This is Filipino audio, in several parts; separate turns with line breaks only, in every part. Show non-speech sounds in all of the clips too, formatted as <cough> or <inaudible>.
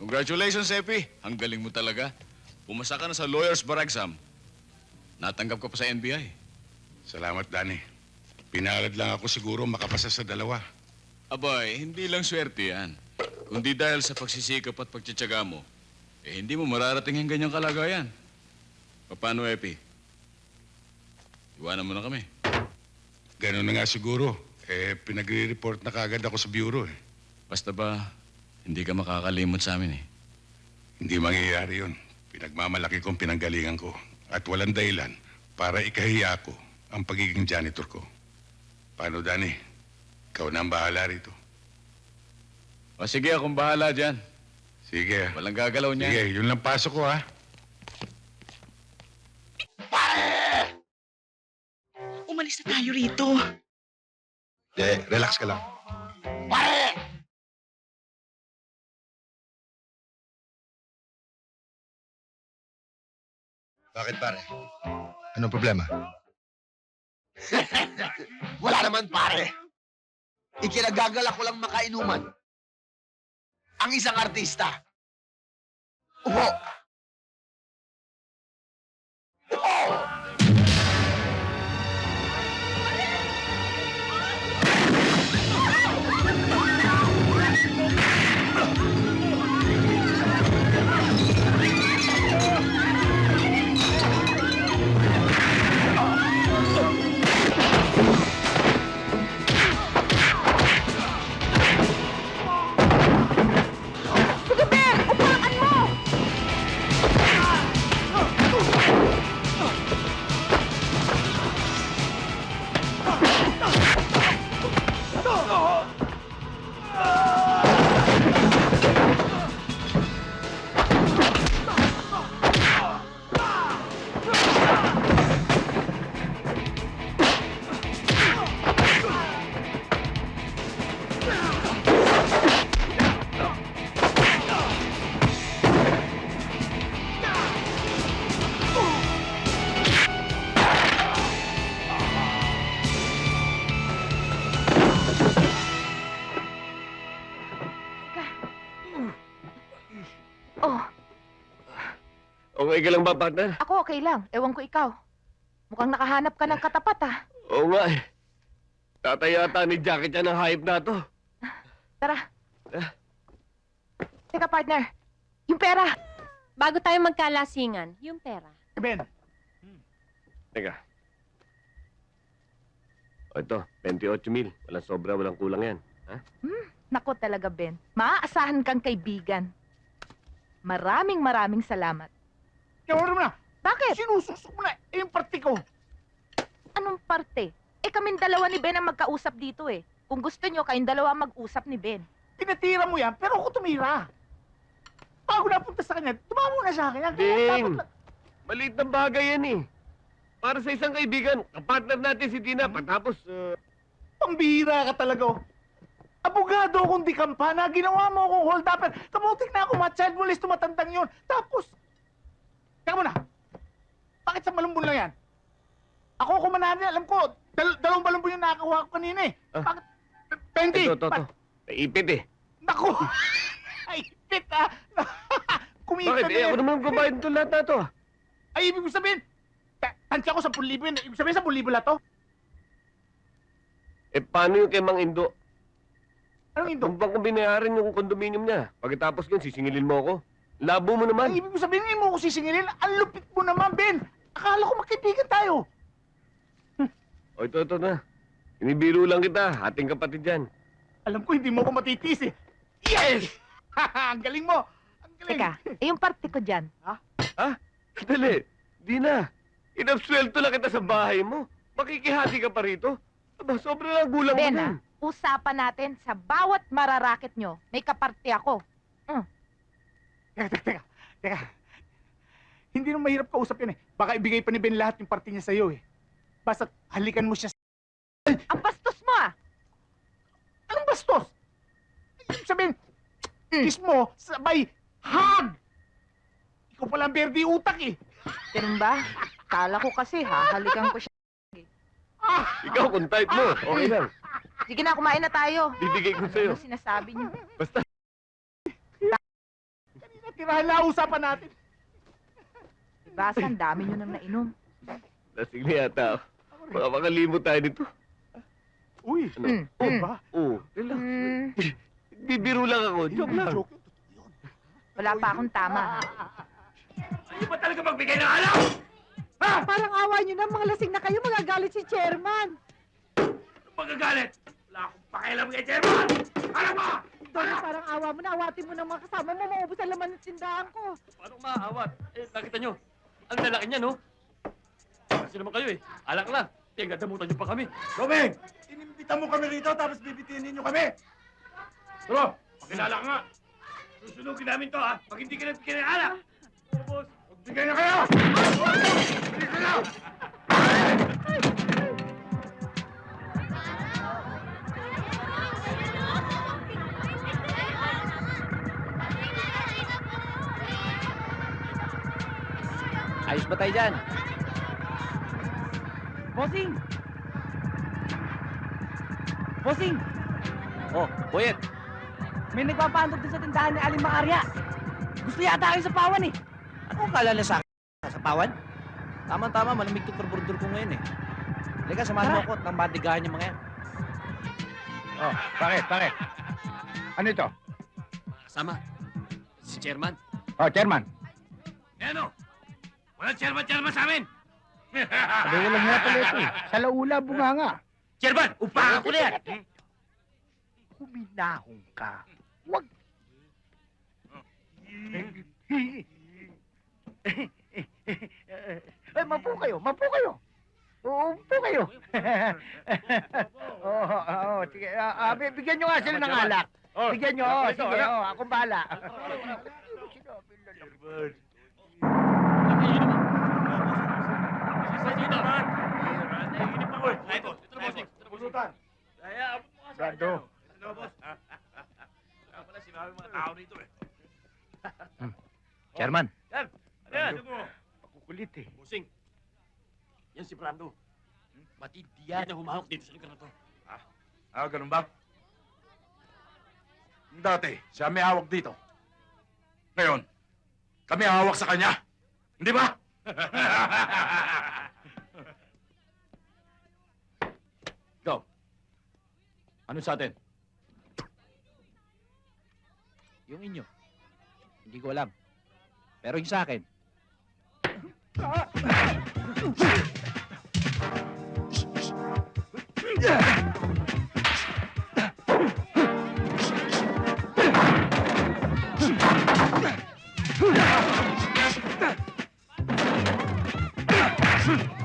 Congratulations, Epi. Ang galing mo talaga. Pumasa ka na sa lawyer's bar exam. Natanggap ka pa sa NBI.
Salamat, Danny. Pinalad lang ako siguro makapasa sa dalawa.
Abay, hindi lang swerte yan. Kundi dahil sa pagsisikap at pagtsatsaga mo, eh hindi mo mararating ang ganyang kalagayan. Paano, Epi? Iwanan mo na kami.
Ganun na nga siguro. Eh, pinagre-report na kagad ako sa bureau eh.
Basta ba, hindi ka makakalimot sa amin eh.
Hindi mangyayari yun. Pinagmamalaki kong pinanggalingan ko. At walang dahilan para ikahiya ko ang pagiging janitor ko. Paano, Danny? Ikaw na ang bahala rito.
O sige, akong bahala dyan.
Sige.
Walang gagalaw niya.
Sige, yun lang pasok ko, ha?
Umalis na tayo rito.
De, relax ka lang. Bakit pare? Anong problema? <laughs>
Wala naman pare. Ikinagagalak ko lang makainuman. Ang isang artista. Upo.
Oh,
Okay ka lang ba, partner?
ako okay lang. Ewan ko ikaw. Mukhang nakahanap ka ng katapat, ah.
Oo nga eh. Tatay yata ni Jackie yan ang hype na to.
Tara.
Eh.
Teka, partner. Yung pera.
Bago tayo magkalasingan, yung pera.
Ben.
Teka. O ito, 28 mil. Walang sobra, walang kulang yan. Ha?
Nako talaga, Ben. Maaasahan kang kaibigan. Maraming maraming salamat.
Kaya mo na.
Bakit?
Sinususok mo na eh, yung party ko.
Anong parte? Eh, kaming dalawa ni Ben ang magkausap dito, eh. Kung gusto nyo, kayong dalawa mag-usap ni Ben.
Tinatira mo yan, pero ako tumira. Bago napunta sa kanya, tumama mo na sa akin. Ang
Ding!
dapat lang-
Maliit na bagay yan eh. Para sa isang kaibigan, kapartner natin si Tina. Pagkatapos, uh,
Pambihira ka talaga. oh. Abogado akong di kampana, ginawa mo akong hold upper. Kamutik na ako, ma-child molest tumatandang yun. Tapos, teka muna, bakit sa malumbon lang yan? Ako kumanari, alam ko, dal dalawang balumbon yung nakakuha ko kanina eh.
Ah.
Bakit? 20!
ito, ito, ito. Naipit eh.
Naku! <laughs> Ay, pit ah! <laughs> Kumita
Bakit?
na
Eh, ako
yan.
naman kumain ito lahat na to.
Ay, ibig ko sabihin, ta- tansya ko sa libo yun. Ibig sabihin sa libo lahat to?
Eh, paano yung kay Mang Indo?
Anong indo?
Kung bang kung binayaran yung kondominium niya, pagkatapos yun, sisingilin mo ako. Labo mo
Ang
naman.
ibig ko sabihin, hindi mo ako sisingilin. Ang lupit mo naman, Ben. Akala ko magkaibigan tayo.
O, ito, ito na. Inibiro lang kita, ating kapatid yan.
Alam ko, hindi mo ako matitiis eh. Yes! <laughs> Ang galing mo! Ang galing!
Teka, eh, yung parte ko dyan.
Dali, di na. Inabsuelto lang kita sa bahay mo. Makikihati ka pa rito. Aba, sobra lang gulang
Ben,
mo
ah,
dun.
usapan natin sa bawat mararaket nyo, may kaparte ako.
Teka, teka, teka. Teka. Hindi naman mahirap kausap yan eh. Baka ibigay pa ni Ben lahat yung parte niya sa'yo eh. Basta halikan mo siya sa...
Ang bastos mo, ah!
Anong bastos? Ibig sabihin,
Mm.
kiss mo, sabay, hug! Ikaw pala ang berdi utak eh.
Ganun ba? Kala ko kasi, hahalikan ko siya.
Ah!
Ikaw, kung type mo, okay lang.
Sige na, kumain na tayo.
Bibigay ko sa'yo.
Ano sinasabi niyo?
Basta,
Mahal na usapan natin.
Basta ang dami nyo nang nainom.
Lasing na yata ako. Baka makalimot tayo dito.
Uy,
Ano?
Mm,
oh
mm,
ba?
Oo, relax.
mm.
Bibiro lang ako. Joke lang.
Joke.
Wala pa akong tama. ha?
Ayaw ba talaga magbigay ng alaw?
Parang awa nyo na, mga lasing na kayo, magagalit si chairman.
Magagalit. Wala akong pakialam kay Chairman. Ano ba?
Donna, parang awa mo na, awatin mo ng mga kasama mo, maubos ang laman ng tindahan ko.
Paano maawat? Eh, nakita nyo. Ang lalaki niya, no? Kasi naman kayo eh. Alak lang. Tingadamutan nyo pa kami.
Robeng! Inimbita mo kami rito tapos bibitinin nyo kami.
Bro, pakilala ka nga. Susunugin namin to, ha? Pag hindi ka na kinala. Boss, magbigay na kayo! Ka na!
Ayos ba tayo dyan?
Bossing! Bossing!
Oh, Boyet.
May nagpapandog din sa tindahan ni Aling Makarya. Gusto yata kayo sa pawan eh.
Anong kalala sa akin? Sa pawan? Tama-tama, malamig to karburador ko ngayon eh. Halika, samahan mo ako at nang madigahan yung mga yan.
Oh, bakit, bakit? Ano ito?
Kasama. Si Chairman.
Oh, chairman.
Ano? Walang chairman-chairman sa amin!
Sabi ko lang nga pala ito eh. Sa laula, bunganga.
Chairman, upahan ko na yan!
Huminahong ka. Wag. Eh, mapo kayo, mapo kayo. Oo, Upo kayo. Oo, oh, oh, sige. Ah, ah, bigyan nyo nga sila ng alak. Bigyan nyo, oh, sige, oh, akong bahala. Brando. <laughs>
Chairman.
Kukulit eh.
Busing. Yan si Brando. Matindi yan na humahok dito sa lugar na to.
Ah, ganun ba? Dati, siya may hawak dito. Ngayon, kami hawak sa kanya. Hindi ba? <laughs>
Ikaw. Ano sa atin? Yung inyo. Hindi ko alam. Pero yung sa akin. <laughs>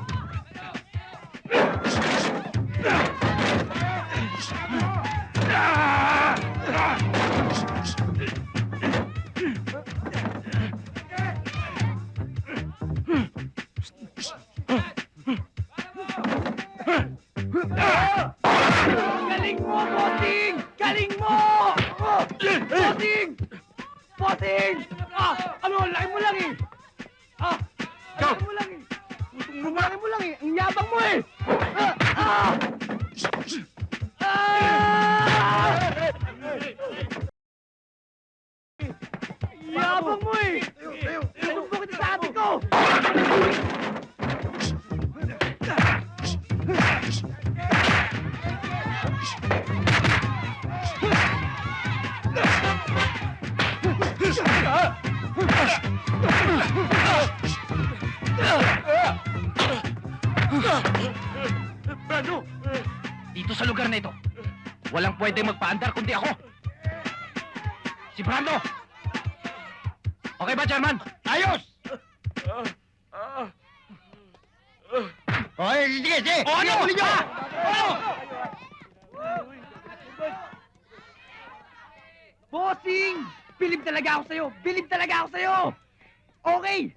Galing <laughs>
Dito sa lugar na ito, walang pwede magpaandar kundi ako. Si Brando! Okay ba, Chairman? Ayos!
Okay, sige, sige!
O ano? Huli nyo! Ano?
Bossing! Bilib talaga ako sa'yo! Bilib talaga ako sa'yo! Okay!